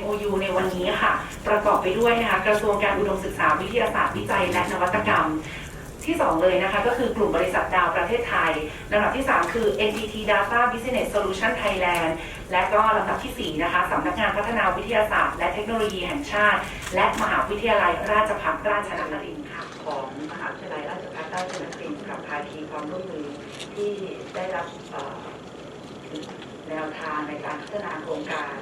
MOU ในวันนี้ค่ะ ประกอบไปด้วยนะคะกระทรวงการอุดมศึกษาวิทยาศาสตร์วิจัยและนวัตกรรมที่ 2 เลยนะคะ ก็คือกลุ่มบริษัทดาวประเทศไทยลำดับที่ 3 คือ NTT Data Business Solution Thailand และก็ลำดับทีสี่4 นะคะสำนักงานพัฒนาวิทยาศาสตร์ และเทคโนโลยีแห่งชาติ และมหาวิทยาลัยราชภัฏราชนครินทร์ค่ะของมหาวิทยาลัยราชภัฏราชนครินทร์กับภาคีความร่วมมือที่ได้รับแนวทางในการพัฒนาโครงการ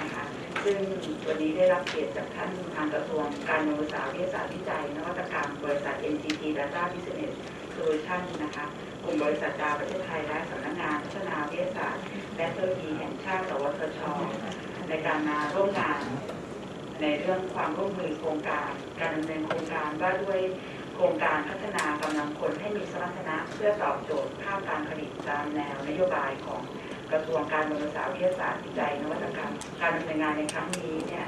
นะคะ ซึ่งวันนี้ได้รับเกียรติจากท่านทางกระทรวงการเงินศึกษาวิทยาศาสตร์วิจัยนวัตกรรมบริษัท NTT Data Business Solution นะคะกลุ่มบริษัทดาวประเทศไทยและสำนักงานพัฒนาวิทยาศาสตร์ และเทคโนโลยีแห่งชาติสวทช ในการมาร่วมงาน ในเรื่องความร่วมมือโครงการ การดำเนินโครงการว่าด้วยโครงการพัฒนากำลังคนให้มีสมรรถนะเพื่อตอบโจทย์ภาคการผลิตตามแนวนโยบายของ กระทรวงการศึกษาวิทยาศาสตร์วิจัยนวัตกรรม การดำเนินงานในครั้งนี้เนี่ย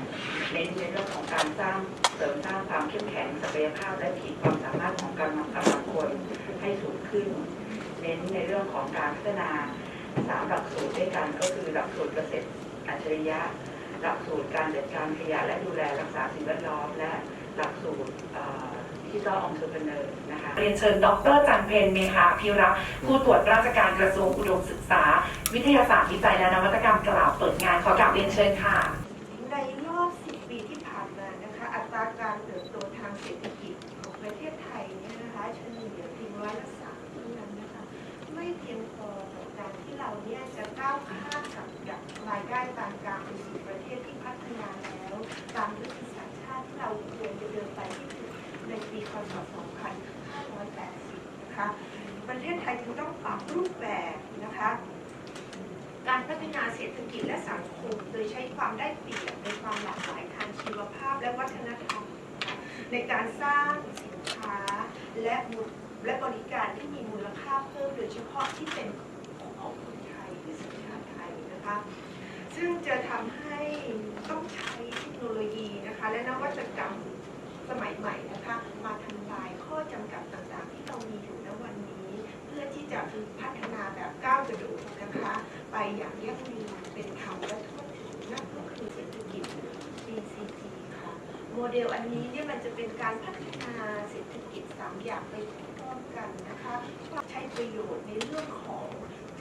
เน้นในเรื่องของการสร้างเสริมสร้างความเข้มแข็งศักยภาพและขีดความสามารถของกำลังกำลังคนให้สูงขึ้น เน้นในเรื่องของการพัฒนาสามหลักสูตรด้วยกันก็คือหลักสูตรเกษตรอัจฉริยะ หลักสูตรการจัดการขยะและดูแลรักษาสิ่งแวดล้อมและหลักสูตริจิทัลองค์ประกอบนะคะเรียนเชิญดรจันเพนเมฆาพิรักผู้ตรวจราชการกระทรวงอุดมศึกษา วิทยาศาสตร์วิจัยและนวัตกรรมกล่าวเปิดงานขอกราบเรียนเชิญค่ะ ในรอบ 10 ปีที่ผ่านมานะคะอัตราการเติบโตทางเศรษฐกิจของประเทศไทยเนี่ยนะคะเฉลี่ยเพียงร้อยละสามเท่านั้นนะคะไม่เพียงพอต่อการที่เราเนี่ยจะก้าวข้ามกับจากรายได้ปานกลางไปสู่ประเทศที่พัฒนาแล้วตามยุทธศาสตร์ชาติที่เราควรจะเดินไปให้ถึงใน ปีคศ 2580 นะคะ ประเทศไทยจึงต้องปรับรูปแบบนะคะ การพัฒนาเศรษฐกิจและสังคม โดยใช้ความได้เปรียบในความหลากหลายทางชีวภาพและวัฒนธรรม ในการสร้างสินค้าและบุและบริการที่มีมูลค่าเพิ่มโดยเฉพาะที่เป็นของคนไทยหรือสัญชาติไทยนะคะ ซึ่งจะทำให้ต้องใช้เทคโนโลยีนะคะและนวัตกรรม สมัยใหม่นะคะ มาทำลายข้อจำกัดต่างๆ ที่เรามีอยู่ณวันนี้ เพื่อที่จะพัฒนาแบบก้าวกระโดดนะคะ ไปอย่างยั่งยืนเป็นธรรมและทั่วถึงนั่นก็คือเศรษฐกิจ BCG ค่ะ โมเดลอันนี้เนี่ยมันจะเป็นการพัฒนาเศรษฐกิจสามอย่างไปพร้อมกันนะคะ ใช้ประโยชน์ในเรื่องของ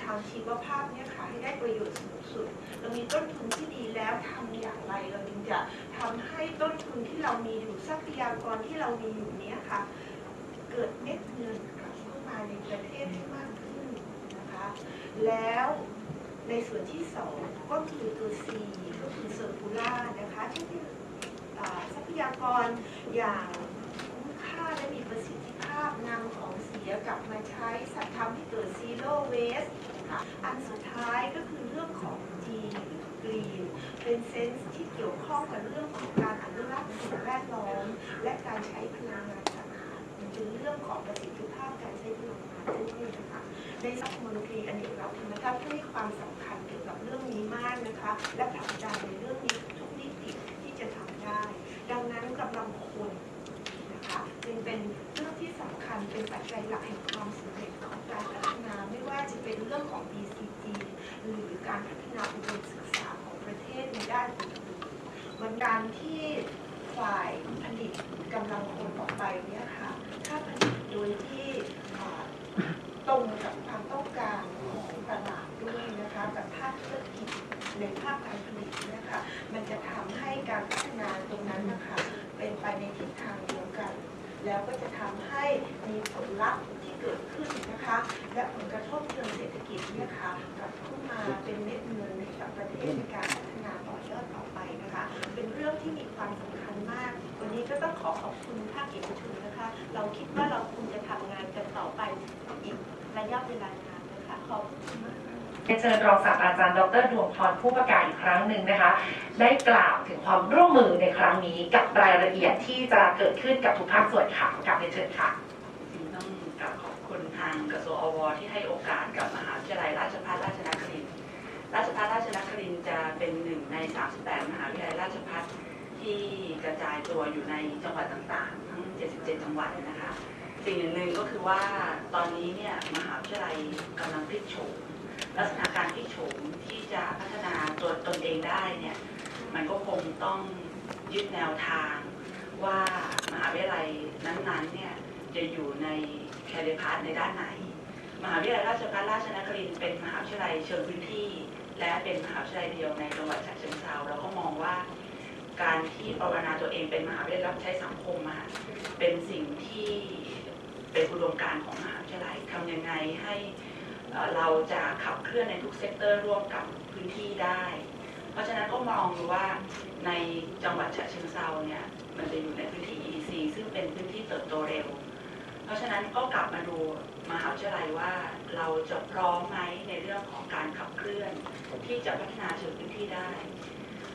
ทางชีวภาพเนี่ยค่ะให้ได้ประโยชน์สูงสุด เรามีต้นทุนที่ดีแล้วทำอย่างไรเราจึงจะทำให้ต้นทุนที่เรามีอยู่ทรัพยากรที่เรามีอยู่เนี้ยค่ะ เกิดเม็ดเงินกลับเข้ามาในประเทศให้มากขึ้นนะคะแล้วในส่วนที่สองก็คือตัว C ก็คือเซอร์คูล่านะคะที่นทรัพยากรอย่างคุ้มค่าและมีประสิทธิภาพนำของเสียกลับมาใช้สัตว์ทำให้เกิด zero waste ค่ะ อันสุดท้ายก็คือเรื่องของ G หรือ green เป็นเซนส์ที่เกี่ยวข้องกับเรื่องของการอนุรักษ์สิ่งแวดล้อมและการใช้พลังงานสะอาดมันเป็นเรื่องของประสิทธิภาพการใช้พลังงานด้วยนะคะในสังคมนตรีอเนกเราธรรมชาติให้ความสำคัญเกี่ยวกับเรื่องนี้มากนะคะ และผลักดันในเรื่องนี้ทุกนิติที่จะทำได้ ดังนั้นกำลังคนนะคะจึงเป็นเรื่องที่สำคัญเป็นปัจจัยหลักแห่งความสำเร็จของการ ว่าจะเป็นเรื่องของ BCG หรือการพัฒนาอุดมศึกษาของประเทศในด้านอื่นๆมันการที่ฝ่ายผลิตกำลังคนออกไปเนี่ยค่ะ ถ้าผลิตโดยที่ตรงกับความต้องการของตลาดด้วยนะคะกับภาคธุรกิจในภาคการผลิตเนะคะมันจะทำให้การพัฒนาตรงนั้นนะคะเป็นไปในทิศทางเดียวกัน แล้วก็จะทำให้มีผลลัพธ์ เกิดขึ้นนะคะ และผลกระทบเชิงเศรษฐกิจเนี่ยค่ะกลับเข้ามาเป็นเม็ดเงินให้กับประเทศในการพัฒนาต่อยอดต่อไปนะคะ เป็นเรื่องที่มีความสำคัญมาก วันนี้ก็ต้องขอขอบคุณภาคเอกชนนะคะ เราคิดว่าเราคงจะทำงานกันต่อไปอีกระยะเวลานานนะคะขอบคุณมากค่ะเชิญรองศาสตราจารย์ดรดวงพรผู้ประกาศอีกครั้งหนึ่งนะคะ ได้กล่าวถึงความร่วมมือในครั้งนี้กับรายละเอียดที่จะเกิดขึ้นกับทุกภาคส่วนค่ะกับเรียนเชิญค่ะ กระทรวงอวที่ให้โอกาสกับมหาวิทยาลัยราชภัฏราชนครินทร์ราชภัฏราชนครินทร์จะเป็นหนึ่งใน 38 มหาวิทยาลัยราชภัฏที่กระจายตัวอยู่ในจังหวัดต่างๆ ทั้ง 77 จังหวัดนะคะ สิ่งหนึ่งก็คือว่าตอนนี้เนี่ยมหาวิทยาลัยกำลังพลิกโฉมลักษณะการพลิกโฉมที่จะพัฒนาตัวตนเองได้เนี่ยมันก็คงต้องยึดแนวทางว่ามหาวิทยาลัยนั้นๆเนี่ย จะอยู่ในแคริพาร์ในด้านไหน มหาวิทยาลัยราชภัฏราชนครินทร์เป็นมหาวิทยาลัยเชิงพื้นที่ และเป็นมหาวิทยาลัยเดียวในจังหวัดฉะเชิงเทราเราก็มองว่า การที่ปรารณาตัวเองเป็นมหาวิทยาลัยรับใช้สังคมอะเป็นสิ่งที่เป็นอุดมการของมหาวิทยาลัยทำยังไงให้เราจะขับเคลื่อนในทุกเซกเตอร์ร่วมกับพื้นที่ได้ เพราะฉะนั้นก็มองดูว่าในจังหวัดฉะเชิงเทราเนี่ยมันจะอยู่ในพื้นที่ EC ซึ่งเป็นพื้นที่เติบโตเร็ว เพราะฉะนั้นก็กลับมาดูมหาวิทยาลัยว่าเราจะพร้อมไหมในเรื่องของการขับเคลื่อน ที่จะพัฒนาเชิงพื้นที่ได้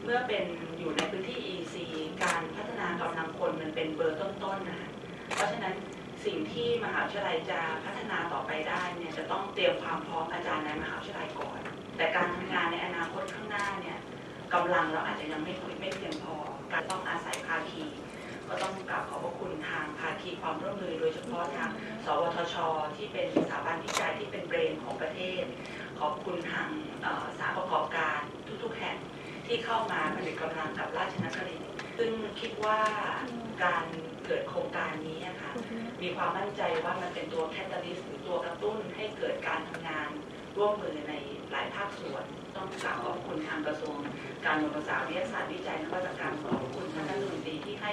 เมื่อเป็นอยู่ในพื้นที่ EC การพัฒนากำลังคนมันเป็นเบอร์ต้นๆนะคะเพราะฉะนั้นสิ่งที่มหาวิทยาลัยจะพัฒนาต่อไปได้เนี่ยจะต้องเตรียมความพร้อมอาจารย์ในมหาวิทยาลัยก่อน แต่การทำงานในอนาคตข้างหน้าเนี่ยกำลังเราอาจจะยังไม่ไม่เพียงพอ การต้องอาศัยภาคี ก็ต้องกราบขอบพระคุณทางภาคีความร่วมมือ โดยเฉพาะทางสวทช ที่เป็นสถาบันวิจัยที่เป็นเบรนของประเทศ ขอบคุณทางสถานประกอบการทุกๆแห่งที่เข้ามาผลิตกำลังกับราชนครินทร์ซึ่งคิดว่าการเกิดโครงการนี้ค่ะมีความมั่นใจว่ามันเป็นตัวแคตตาลิสต์หรือตัวกระตุ้นให้เกิดการทำงานร่วมมือในหลายภาคส่วน ต้องกราบขอบคุณทางกระทรวง การอุตสาวิทยาศาสตร์วิจัยนวัตกรรมขอบคุณท่านรัฐมนตรีที่ให้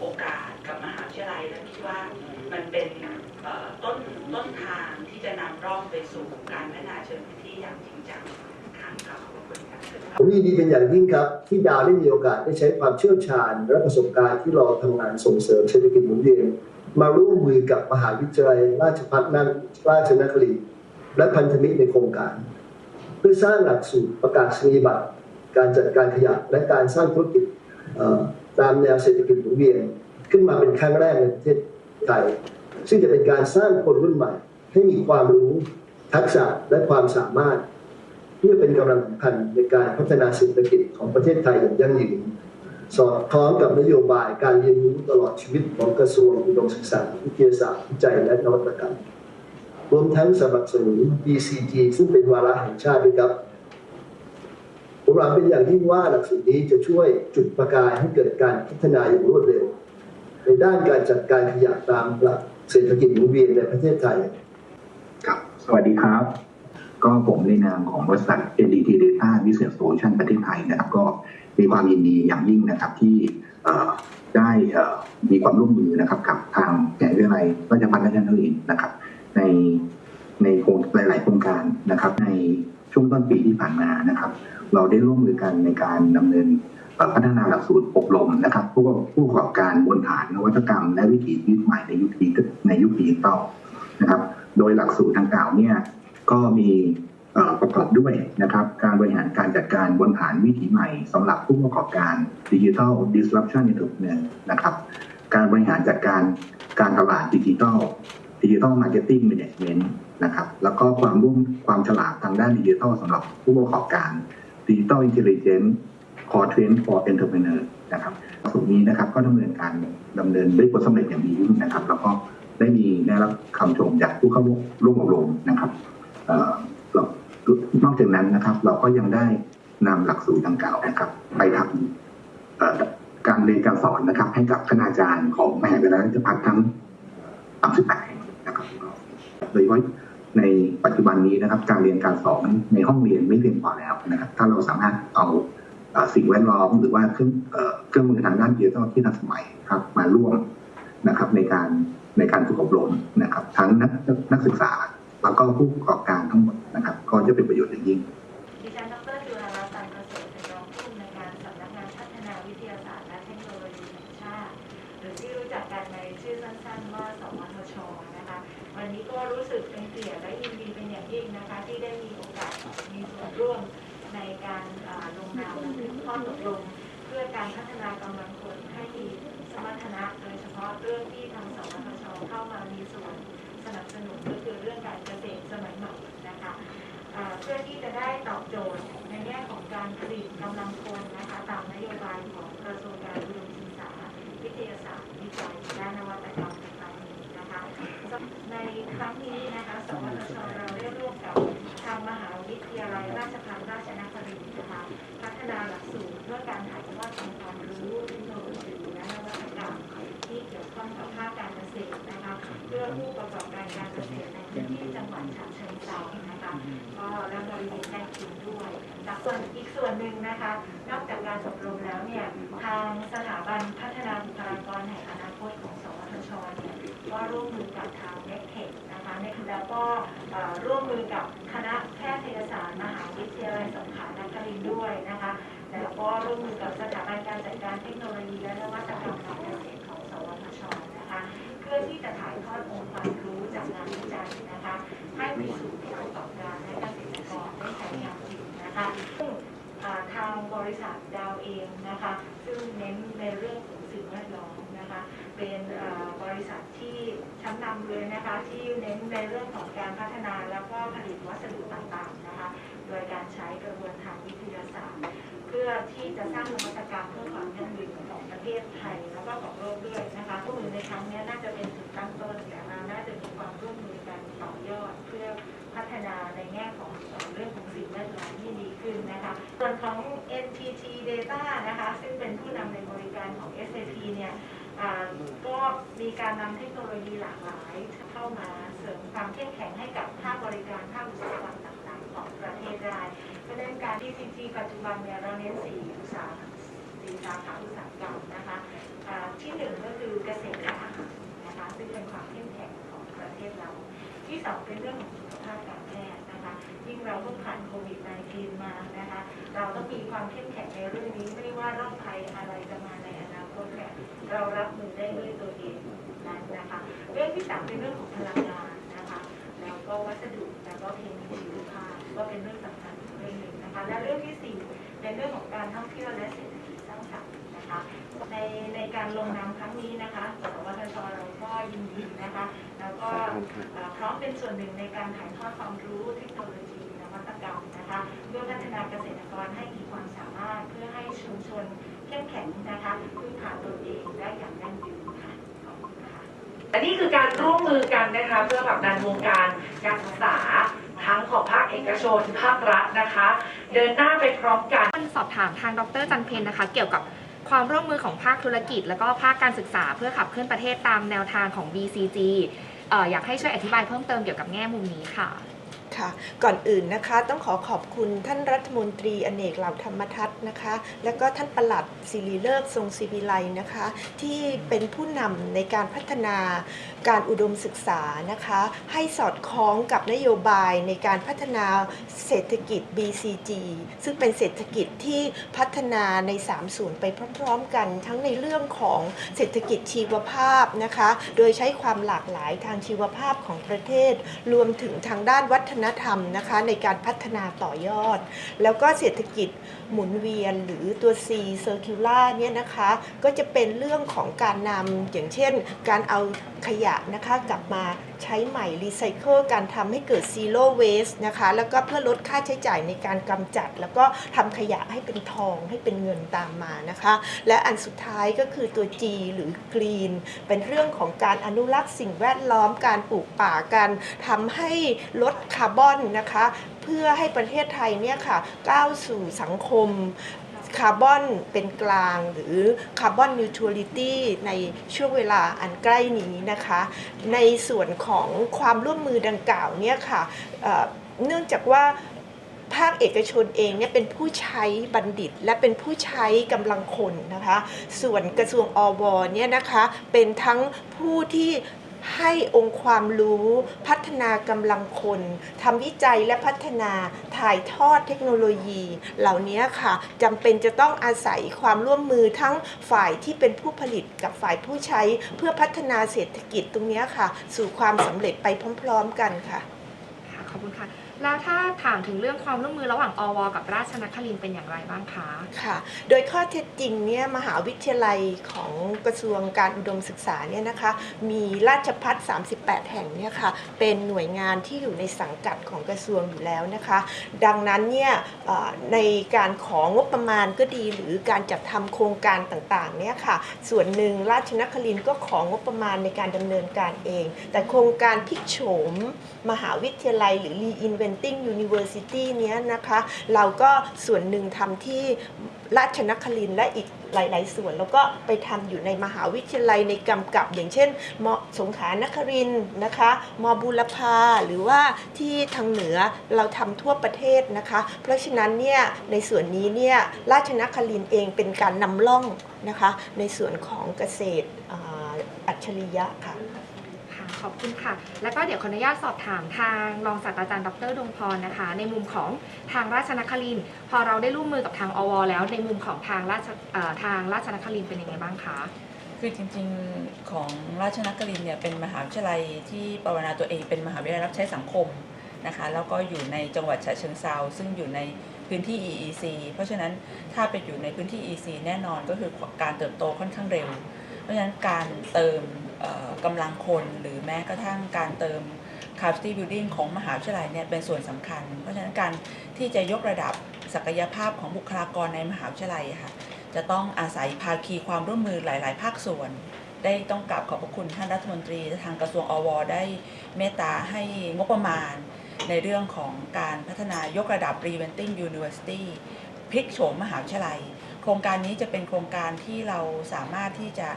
โอกาสกับมหาวิทยาลัยและคิดว่ามันเป็นต้นต้นทางที่จะนำร่องไปสู่การพัฒนาเชิงพื้นที่อย่างจริงจังค่ะขอบคุณค่ะผมยินดีเป็นอย่างยิ่งครับ ที่ดาวได้มีโอกาสได้ใช้ความเชี่ยวชาญ และประสบการณ์ที่เราทำงานส่งเสริมเศรษฐกิจหมุนเวียนมาร่วมมือกับมหาวิทยาลัยราชภัฏนั่นราชนครินทร์และพันธมิตรในโครงการ เพื่อสร้างหลักสูตรประกาศนียบัตร การจัดการขยะและการสร้างธุรกิจตามแนวเศรษฐกิจหมุนเวียนขึ้นมาเป็นครั้งแรกในประเทศไทย ซึ่งจะเป็นการสร้างคนรุ่นใหม่ ให้มีความรู้ทักษะและความสามารถ เพื่อเป็นกำลังสำคัญในการพัฒนาเศรษฐกิจของประเทศไทยอย่างยั่งยืนสอดคล้องกับนโยบายการเรียนรู้ตลอดชีวิตของกระทรวงอุดมศึกษาวิทยาศาสตร์วิจัยและนวัตกรรม รวมทั้งสนับสนุน BCG ซึ่งเป็นวาระแห่งชาติด้วยครับ ผมหวังเป็นอย่างยิ่งว่าหลักสูตรนี้จะช่วยจุดประกายให้เกิดการพัฒนาอย่างรวดเร็ว ในด้านการจัดการขยะตามหลักเศรษฐกิจหมุนเวียนในประเทศไทย ครับ สวัสดีครับ ก็ผมในนามของบริษัท NDT Data Business Solution ประเทศไทยนะครับ ก็มีความยินดีอย่างยิ่งนะครับที่เอ่อได้เอ่อมีความร่วมมือนะครับกับทางแห่งวิทยาลัยราชภัฏราชนครินทร์นะครับ ในในโครงหลาย ๆ โครงการนะครับในช่วงต้ นปีที่ผ่านมานะครับ เราได้ร่วมมือกันในการดำเนินพัฒนาหลักสูตรอบรมนะครับผู้ผู้ประกอบการบนฐานนวัตกรรม และวิถีชีวิตใหม่ในยุคดิในยุคดิจิตอลนะครับ โดยหลักสูตรดังกล่าวเนี่ยก็มีประกอบด้วยนะครับ การบริหารการจัดการบนฐานวิถีใหม่สำหรับผู้ประกอบการดิจิทัล disruption entrepreneur นะครับ การบริหารจัดการการตลาดดิจิทัลดิจิทัลมาร์เก็ตติ้งแมネจเมนต์ นะครับ แล้วก็ความร่วมความฉลาดทางด้านดิจิทัลสำหรับผู้ประกอบการดิจิทัลอินเทลเจนต์ core trend for entrepreneur นะครับสูตรนี้นะครับก็ดำเนินการดำเนินด้วยผลสำเร็จอย่างดีนะครับ แล้วก็ได้มีได้รับคำชมจากผู้เข้าร่วมอบรมนะครับนอกจากนั้นนะครับ เราก็ยังได้นำหลักสูตรดังกล่าวนะครับ ไปทำการเรียนการสอนนะครับ ให้กับคณาจารย์ของมหาวิทยาลัยราชภัฏทั้ง38แห่งนะครับโดยเฉพาะ ในปัจจุบันนี้นะครับ การเรียนการสอนในห้องเรียนไม่เพียงพอแล้วนะครับ ถ้าเราสามารถเอาสิ่งแวดล้อมหรือว่าเครื่องเอ่อเครื่องมือทางด้านดิจิทัลที่ทันสมัยครับมาร่วมนะครับในการในการฝึกอบรมนะครับ ทั้งนักนักศึกษาแล้วก็ผู้ประกอบการทั้งหมดนะครับ ก็จะเป็นประโยชน์อย่างยิ่ง วันนี้ก็รู้สึกเป็นเกียรติและยินดีเป็นอย่างยิ่งนะคะ ที่ได้มีโอกาสมีส่วนร่วมในการลงนามบันข้อตกลงเพื่อการพัฒนากำลังคนให้มีสมรรถนะโดยเฉพาะเรื่องที่ทางสวทชเข้ามามีส่วนสนับสนุนก็คือเรื่องการเกษตรสมัยใหม่นะคะเพื่อที่จะได้ตอบโจทย์ในแง่ของการผลิตกำลังคนนะคะตามนโยบายของกระทรวงการอุดมศึกษา วิทยาศาสตร์วิจัยและนวัตกรรม ผู้ประกอบการการเกษตรในพื้นที่จังหวัดฉะเชิงเทรานะคะก็และบริเวณใกล้เคียงด้วยแต่ส่วนอีกส่วนหนึ่งนะคะ นอกจากการอบรมแล้วเนี่ยทางสถาบันพัฒนาบุคลากรแห่งอนาคตของสวทชเนี่ยก็ร่วมมือกับทางเน็ตเทคนะคะแล้วก็ร่วมมือกับคณะแพทยศาสตร์มหาวิทยาลัยสงขลานครินทร์ด้วยนะคะ แล้วก็ร่วมมือกับสถาบันการจัดการเทคโนโลยีและนวัตกรรมการเกษตรของสวทชนะคะ พื่อที่จะถ่ายทอดองค์ความรู้จากงานวิจัยนะคะ ให้ไปสู่ผู้ประกอบการและเกษตรกรได้ใช้งานจริงนะคะซึ่งทางบริษัทดาวเองนะคะ ซึ่งเน้นในเรื่องของสิ่งแวดล้อมนะคะ เป็นบริษัทที่ชั้นนำเลยนะคะ ที่เน้นในเรื่องของการพัฒนาแล้วก็ผลิตวัสดุต่างๆนะคะ โดยการใช้กระบวนทางวิทยาศาสตร์ พื่อที่จะสร้างนวัตกรรมเพื่อความยั่งยืนของประเทศไทย แล้วก็ของโลกด้วยนะคะข้อมือในครั้งนี้น่าจะเป็นจุดตั้งต้นแต่เราน่าจะมีความร่วมมือกันต่อยอด เพื่อพัฒนาในแง่ของเรื่องของสิ่งแวดล้อมที่ดีขึ้นนะคะส่วนของ NTT Data นะคะซึ่งเป็นผู้นำในบริการของ SAP เนี่ยก็มีการนำเทคโนโลยีหลากหลายเข้ามาเสริมความเข้มแข็งให้กับภาคบริการภาคอุตสาหกรรม ของประเทศได้เพราะฉะนั้นการ DCG ปัจจุบันเนี่ยเราเน้นสี่อุตสาหสี่สาขาอุตสาหกรรมนะคะที่หนึ่งก็คือเกษตรและอาหารนะคะซึ่งเป็นความเข้มแข็งของประเทศเรา ที่สองเป็นเรื่องของสุขภาพการแพทย์นะคะยิ่งเราเพิ่งผ่านโควิด -19 มานะคะเราต้องมีความเข้มแข็งในเรื่องนี้ไม่ว่าโรคภัยอะไรจะมาในอนาคตเนี่ยเรารับมือได้ด้วยตัวเองนั้นนะคะเรื่องที่สามเป็นเรื่องของพลังงานนะคะแล้วก็วัสดุแล้วก็เทคโนโลยีภาพ ก็เป็นเรื่องสำคัญอีกเรื่องหนึ่งนะคะ และเรื่องที่สี่เป็นเรื่องของการท่องเที่ยวและเศรษฐกิจสร้างสรรค์นะคะในในการลงนามครั้งนี้นะคะสวทชเราก็ยินดีนะคะ แล้วก็เอ่อพร้อมเป็นส่วนหนึ่งในการถ่ายทอดความรู้เทคโนโลยีนวัตกรรมนะคะเพื่อพัฒนาเกษตรกรให้มีความสามารถเพื่อให้ชุมชนเข้มแข็งนะคะพึ่งพาตนเองได้อย่างยั่งยืนค่ะขอบคุณค่ะและนี่คือการร่วมมือกันนะคะเพื่อผลักดันวงการการศึกษา ทั้งของภาคเอกชน ภาครัฐนะคะ เดินหน้าไปพร้อมกันสอบถามทางดรจันเพนนะคะ เกี่ยวกับความร่วมมือของภาคธุรกิจ และก็ภาคการศึกษาเพื่อขับเคลื่อนประเทศตามแนวทางของ BCG อออยากให้ช่วยอธิบายเพิ่มเติมเกี่ยวกับแง่มุมนี้ค่ะ ค่ะก่อนอื่นนะคะต้องขอขอบคุณท่านรัฐมนตรีอเนกเหล่าธรรมทัศน์นะคะ และก็ท่านประหลัดศิริเลิกทรงศิวิไลนะคะ ที่เป็นผู้นำในการพัฒนาการอุดมศึกษานะคะ ให้สอดคล้องกับนโยบายในการพัฒนาเศรษฐกิจ BCG ซึ่งเป็นเศรษฐกิจที่พัฒนาใน 3 ส่วนไปพร้อมๆกัน ทั้งในเรื่องของเศรษฐกิจชีวภาพนะคะ โดยใช้ความหลากหลายทางชีวภาพของประเทศ รวมถึงทางด้านวัฒนนธรรมนะคะในการพัฒนาต่อยอด แล้วก็เศรษฐกิจหมุนเวียนหรือตัว C circular เนี่ยนะคะก็จะเป็นเรื่องของการนำอย่างเช่น การเอาขยะนะคะกลับมาใช้ใหม่รีไซเคิลการทำให้เกิด zero waste นะคะแล้วก็เพื่อลดค่าใช้จ่ายในการกำจัด แล้วก็ทำขยะให้เป็นทองให้เป็นเงินตามมานะคะ และอันสุดท้ายก็คือตัว G หรือ Green เป็นเรื่องของการอนุรักษ์สิ่งแวดล้อมการปลูกป่าการทำให้ลดคาร์์บอนนะคะ เพื่อให้ประเทศไทยเนี่ยค่ะก้าวสู่สังคมคาร์บอนเป็นกลางหรือคาร์บอนนิวทรัลิตี้ในช่วงเวลาอันใกล้นี้นะคะ ในส่วนของความร่วมมือดังกล่าวเนี่ยค่ะเเนื่องจากว่าภาคเอกชนเองเนี่ยเป็นผู้ใช้บัณฑิต และเป็นผู้ใช้กำลังคนนะคะ ส่วนกระทรวงอวเนี่ยนะคะเป็นทั้งผู้ที่ ให้องค์ความรู้พัฒนากำลังคนทำวิจัยและพัฒนาถ่ายทอดเทคโนโลยี เหล่านี้ค่ะจำเป็นจะต้องอาศัยความร่วมมือทั้งฝ่ายที่เป็นผู้ผลิตกับฝ่ายผู้ใช้ เพื่อพัฒนาเศรษฐกิจตรงนี้ค่ะ สู่ความสำเร็จไปพร้อม ๆ กันค่ะ ขอบคุณค่ะ แล้วถ้าถามถึงเรื่องความร่วมมือระหว่างอว กับราชนครินเป็นอย่างไรบ้างคะ ค่ะ โดยข้อเท็จจริงเนี่ยมหาวิทยาลัยของกระทรวงการอุดมศึกษาเนี่ยนะคะ มีราชพัฒ38 แห่งเนี่ยค่ะ เป็นหน่วยงานที่อยู่ในสังกัดของกระทรวงอยู่แล้วนะคะ ดังนั้นเนี่ยในการของงบประมาณก็ดีหรือการจัดทำโครงการต่างๆเนี่ยค่ะ ส่วนหนึ่งราชนครินก็ของงบประมาณในการดำเนินการเอง แต่โครงการพิกโฉมมหาวิทยาลัยหรือ reinvent Reinventing University เนี้ยนะคะ เราก็ส่วนหนึ่งทำที่ราชนครินและอีกหลาย ๆ ส่วน แล้วก็ไปทำอยู่ในมหาวิทยาลัยในกำกับ อย่างเช่นมสงขลานครินนะคะมบูรพาหรือว่าที่ทางเหนือเราทำทั่วประเทศนะคะ เพราะฉะนั้นเนี่ยในส่วนนี้เนี่ยราชนครินเองเป็นการนำร่องนะคะ ในส่วนของเกษตรอัจฉริยะค่ะ ขอบคุณค่ะ แล้วก็เดี๋ยวขออนุญาตสอบถามทางรองศาสตราจารย์ดรดวงพรนะคะ ในมุมของทางราชนครินทร์พอเราได้ร่วมมือกับทางอวแล้วในมุมของทางราชเอ่อทางราชนครินทร์เป็นยังไงบ้างคะ คือจริงๆของราชนครินทร์เนี่ยเป็นมหาวิทยาลัยที่ปรนนาตัวเองเป็นมหาวิทยาลัยรับใช้สังคมนะคะแล้วก็อยู่ในจังหวัดฉะเชิงเซาซึ่งอยู่ในพื้นที่ EEC เพราะฉะนั้นถ้าไปอยู่ในพื้นที่ EEC แน่นอนก็คือการเติบโตค่อนข้างเร็ว เพราะฉะนั้นการเติม กำลังคนหรือแม้กระทั่งการเติม capacity building ของมหาวิทยาลัยเนี่ยเป็นส่วนสำคัญ เพราะฉะนั้นการที่จะยกระดับศักยภาพของบุคลากรในมหาวิทยาลัยค่ะจะต้องอาศัยภาคีความร่วมมือหลาย ๆ ภาคส่วน ได้ต้องกราบขอบพระคุณท่านรัฐมนตรีทางกระทรวงอวได้เมตตาให้งบประมาณ ในเรื่องของการพัฒนายกระดับ Preventing University พลิกโฉมมหาวิทยาลัย โครงการนี้จะเป็นโครงการที่เราสามารถที่จะ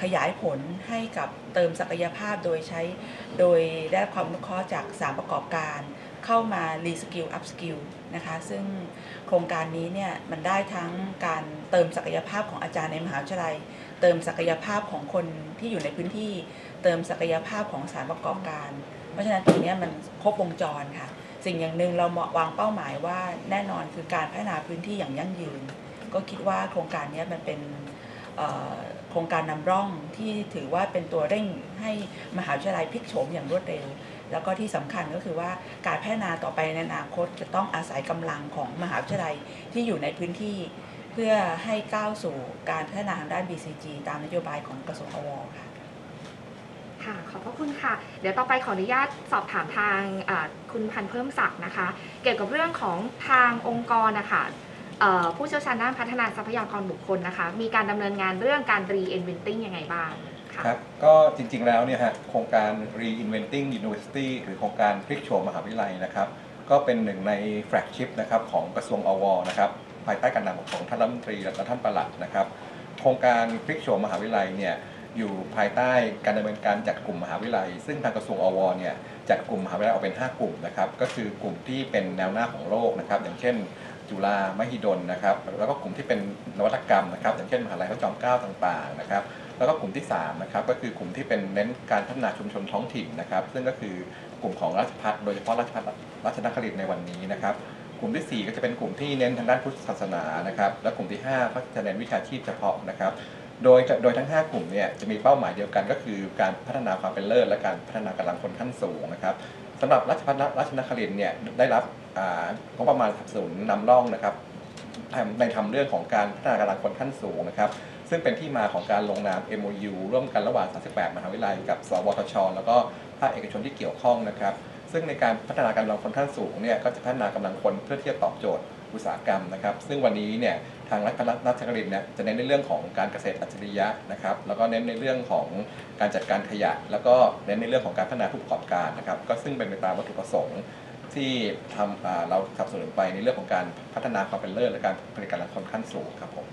ขยายผลให้กับเติมศักยภาพโดยใช้โดยได้ความอนุเคราะห์จากสามประกอบการเข้ามา Reskill Upskill นะคะซึ่งโครงการนี้เนี่ยมันได้ทั้งการเติมศักยภาพของอาจารย์ในมหาวิทยาลัย เติมศักยภาพของคนที่อยู่ในพื้นที่ เติมศักยภาพของสารประกอบการ เพราะฉะนั้นตรงนี้มันครบวงจรค่ะ สิ่งอย่างหนึ่งเราวางเป้าหมายว่าแน่นอนคือการพัฒนาพื้นที่อย่างยั่งยืน ก็คิดว่าโครงการนี้มันเป็น โครงการนำร่องที่ถือว่าเป็นตัวเร่งให้มหาวิทยาลัยพลิกโฉมอย่างรวดเร็ว แล้วก็ที่สำคัญก็คือว่าการพัฒนาต่อไปในอนาคตจะต้องอาศัยกำลังของมหาวิทยาลัยที่อยู่ในพื้นที่ เพื่อให้ก้าวสู่การพัฒนาทางด้าน BCG ตามนโยบายของกระทรวงอวค่ะค่ะ ขอบพระคุณค่ะ เดี๋ยวต่อไปขออนุญาตสอบถามทางคุณพันธ์เพิ่มศักดิ์นะคะ เกี่ยวกับเรื่องของทางองค์กรนะคะ ผู้เชี่ยวชาญด้านพัฒนาทรัพยากรบุคคลนะคะ มีการดำเนินงานเรื่องการ reinventing ยังไงบ้างคะครับ ก็จริงๆแล้วเนี่ยฮะโครงการ Reinventing University หรือโครงการพลิกโฉมมหาวิทยาลัยนะครับ ก็เป็นหนึ่งในแฟลกชิพนะครับของกระทรวงอวนะครับภายใต้การนำของท่านรัฐมนตรีและท่านประหลัดนะครับ โครงการพลิกโฉมมหาวิทยาลัยเนี่ยอยู่ภายใต้การดำเนินการจัดกลุ่มมหาวิทยาลัย ซึ่งทางกระทรวงอวเนี่ยจัดกลุ่มมหาวิทยาลัยออกเป็น 5 กลุ่มนะครับ ก็คือกลุ่มที่เป็นแนวหน้าของโลกนะครับ อย่างเช่น จุฬามหิดลนะครับ แล้วก็กลุ่มที่เป็นนวัตกรรมนะครับ อย่างเช่นมหาลัยพระจอมเกล้าต่างๆนะครับ แล้วก็กลุ่มที่3นะครับก็คือกลุ่มที่เป็นเน้นการพัฒนาชุมชนท้องถิ่นนะครับ ซึ่งก็คือกลุ่มของราชพัฒโดยเฉพาะราชพัฒราชนครินในวันนี้นะครับ กลุ่มทีสี่4 ก็จะเป็นกลุ่มที่เน้นทางด้านพุทธศาสนานะครับ และกลุ่มที่ 5 ก็จะเน้นวิชาชีพเฉพาะนะครับโดยโดยทั้ง 5 กลุ่มเนี่ยจะมีเป้าหมายเดียวกันก็คือการพัฒนาความเป็นเลิศและการพัฒนากำลังคนขั้นสูงนะครับ สำหรับราชพัฒราชนครินเนี่ยได้รับงบประมาณสนับสนุนนำร่องนะครับในทำเรื่องของการพัฒนากำลังคนขั้นสูงนะครับซึ่งเป็นที่มาของการลงนาม MOU ร่วมกันระหว่าง 38 มหาวิทยาลัยกับ สวทช แล้วก็ภาคเอกชนที่เกี่ยวข้องนะครับ ซึ่งในการพัฒนากำลังคนขั้นสูงเนี่ยก็จะพัฒนากำลังคนเพื่อที่จะตอบโจทย์ อุตสาหกรรมนะครับ ซึ่งวันนี้เนี่ยทางรัฐรัฐกรินเนี่ยจะเน้นในเรื่องของการเกษตรอัจฉริยะนะครับ แล้วก็เน้นในเรื่องของการจัดการขยะ แล้วก็เน้นในเรื่องของการพัฒนาผู้ประกอบการนะครับ ก็ซึ่งเป็นไปตามวัตถุประสงค์ที่ทำเราสนับสนุนไปในเรื่องของการพัฒนาความเป็นเลิศและการผลิตการละคนขั้นสูงครับผม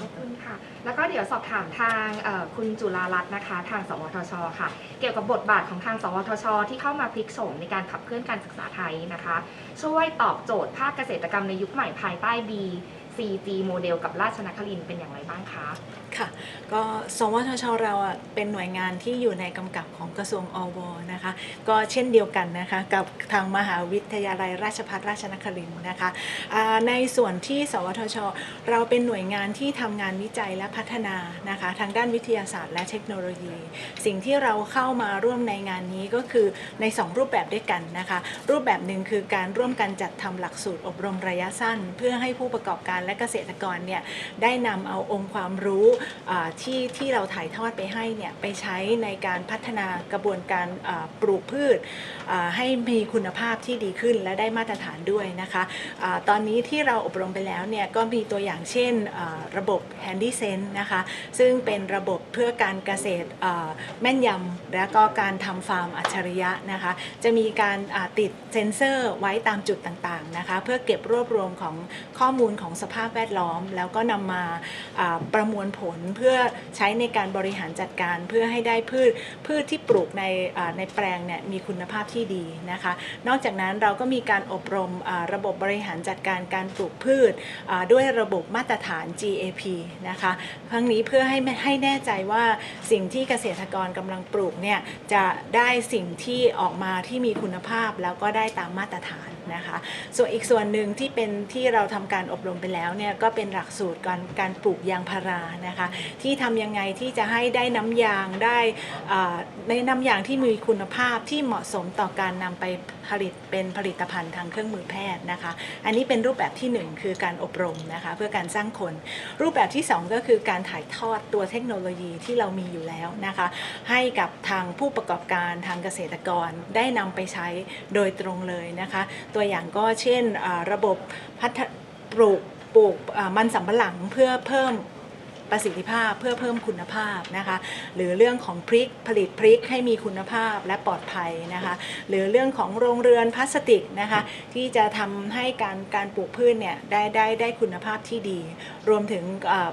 ขอบคุณค่ะ แล้วก็เดี๋ยวสอบถามทางคุณจุฬารัตน์นะคะ ทาง สวทช ค่ะ เกี่ยวกับบทบาทของทาง สวทช ที่เข้ามาพลิกโฉมในการขับเคลื่อนการศึกษาไทยนะคะ ช่วยตอบโจทย์ภาคเกษตรกรรมในยุคใหม่ภายใต้ BCG โมเดลกับราชนครินทร์เป็นอย่างไรบ้างคะ ค่ะก็สวทชเราอะเป็นหน่วยงานที่อยู่ในกำกับของกระทรวงอวนะคะ ก็เช่นเดียวกันนะคะกับทางมหาวิทยาลัยราชภัฏราชนครินทร์นะคะอ่าในส่วนที่สวทช เราเป็นหน่วยงานที่ทำงานวิจัยและพัฒนานะคะทางด้านวิทยาศาสตร์และเทคโนโลยี สิ่งที่เราเข้ามาร่วมในงานนี้ก็คือใน 2 รูปแบบด้วยกันนะคะรูปแบบหนึ่งคือการร่วมกันจัดทำหลักสูตรอบรมระยะสั้น เพื่อให้ผู้ประกอบการและเกษตรกรเนี่ยได้นำเอาองค์ความรู้ที่ที่เราถ่ายทอดไปให้เนี่ยไปใช้ในการพัฒนากระบวนการปลูกพืชให้มีคุณภาพที่ดีขึ้นและได้มาตรฐานด้วยนะคะอาตอนนี้ที่เราอบรมไปแล้วเนี่ยก็มีตัวอย่างเช่นระบบ Handy Sense นะคะซึ่งเป็นระบบเพื่อการเกษตรแม่นยำและก็การทำฟาร์มอัจฉริยะนะคะจะมีการติดเซ็นเซอร์ไว้ตามจุดต่างๆนะคะเพื่อเก็บรวบรวมของข้อมูลของสภาพแวดล้อม แล้วก็นำมาอ่าประมวลผลเพื่อใช้ในการบริหารจัดการเพื่อให้ได้พืชพืชที่ปลูกในในแปลงเนี่ยมีคุณภาพที่ดีนะคะ นอกจากนั้นเราก็มีการอบรมระบบบริหารจัดการการปลูกพืชด้วยระบบมาตรฐาน GAP นะคะครั้งนี้เพื่อให้ให้แน่ใจว่าสิ่งที่เกษตรกรกำลังปลูกเนี่ยจะได้สิ่งที่ออกมาที่มีคุณภาพแล้วก็ได้ตามมาตรฐาน นะคะ ส่วนอีกส่วนหนึ่งที่เป็นที่เราทำการอบรมไปแล้วเนี่ยก็เป็นหลักสูตรการการปลูกยางพารานะคะ ที่ทำยังไงที่จะให้ได้น้ำยางได้อ่าในน้ำยางที่มีคุณภาพที่เหมาะสมต่อการนำไปผลิตเป็นผลิตภัณฑ์ทางเครื่องมือแพทย์นะคะ อันนี้เป็นรูปแบบที่หนึ่งคือการอบรมนะคะเพื่อการสร้างคน รูปแบบที่สองก็คือการถ่ายทอดตัวเทคโนโลยีที่เรามีอยู่แล้วนะคะ ให้กับทางผู้ประกอบการทางเกษตรกรได้นำไปใช้โดยตรงเลยนะคะตัวอย่างก็เช่นระบบพัฒปลูกปลูกมันสำปะหลังเพื่อเพิ่ม ประสิทธิภาพเพื่อเพิ่มคุณภาพนะคะ หรือเรื่องของพริกผลิตพริกให้มีคุณภาพและปลอดภัยนะคะ หรือเรื่องของโรงเรือนพลาสติกนะคะ ที่จะทำให้การการปลูกพืชเนี่ยได้ได้ได้คุณภาพที่ดี รวมถึง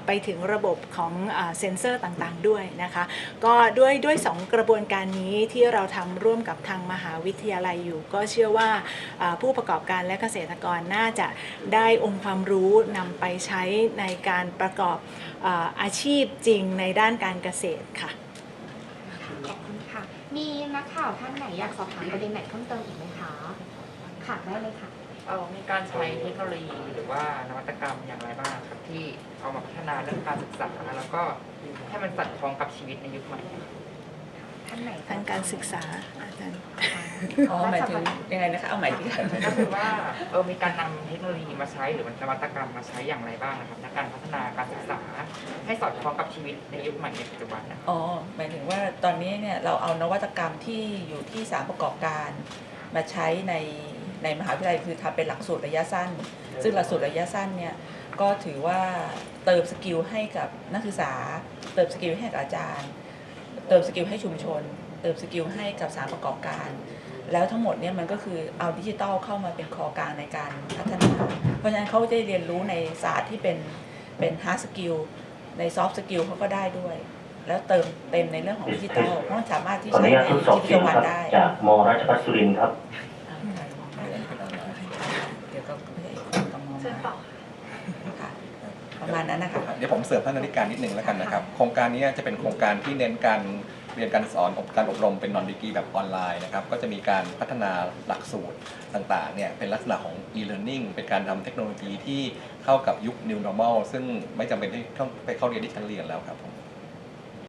ไปถึงระบบของเซ็นเซอร์ต่างๆด้วยนะคะ ก็ด้วยด้วยสองกระบวนการนี้ที่เราทำร่วมกับทางมหาวิทยาลัยอยู่ ก็เชื่อว่าผู้ประกอบการและเกษตรกรน่าจะได้องค์ความรู้นำไปใช้ในการประกอบ อ่ออาชีพจริงในด้านการเกษตรค่ะ ขอบคุณค่ะ มีนักข่าวท่านไหนอยากสอบถามประเด็นไหนเพิ่มเติมอีกไหมคะค่ะได้เลยค่ะเอ่อมีการใช้เทคโนโลยีหรือว่านวัตกรรมอย่างไรบ้างครับที่เอามาพัฒนาเรื่องการศึกษาแล้วก็ให้มันสอดคล้องกับชีวิตในยุคใหม่ ท่านไหนทางการศึกษาอาจารย์ อ๋อหมายถึงยังไงนะคะ เอาใหม่ที่ก็คือว่าเออมีการนำเทคโนโลยีมาใช้หรือนวัตกรรมมาใช้อย่างไรบ้างนะครับในการพัฒนาการศึกษา ให้สอดคล้องกับชีวิตในยุคใหม่ในปัจจุบันนะอ๋อหมายถึงว่าตอนนี้เนี่ยเราเอานวัตกรรมที่อยู่ที่สารประกอบการมาใช้ในในมหาวิทยาลัยคือทำเป็นหลักสูตรระยะสั้น ซึ่งหลักสูตรระยะสั้นเนี่ยก็ถือว่าเติมสกิลให้กับนักศึกษา เติมสกิลให้กับอาจารย์ เติมสกิลให้ชุมชน เติมสกิลให้กับสารประกอบการ แล้วทั้งหมดเนี่ยมันก็คือเอาดิจิทัลเข้ามาเป็นคอกลางในการพัฒนา เพราะฉะนั้นเขาจะเรียนรู้ในศาสตร์ที่เป็นเป็นฮาร์ดสกิลในซอฟต์สกิลเขาก็ได้ด้วย แล้วเติมเต็มในเรื่องของดิจิทัลเพราะมันสามารถที่ขออใช้นุญาตในทดสอบชีวิตเสีปยระงจำวันครับได้ จากมราชภัฏสุรินทร์ครับ เดี๋ยวก็ไม่ต้องมองมาค่ะประมาณนั้นนะคะ เดี๋ยวผมเสริมท่านนาฬิการนิดนึงแล้วกันนะครับ โครงการนี้จะเป็นโครงการที่เน้นการเรียนการสอนอบการอบรมเป็นนอนดิกีแบบออนไลน์นะครับก็จะมีการพัฒนาหลักสูตรต่างๆเนี่ยเป็นลักษณะของ e-learning เป็นการทำเทคโนโลยีที่เข้ากับยุค new normal ซึ่งไม่จำเป็นที่ต้องไปเข้าเรียนที่ชั้นเรียนแล้วครับผม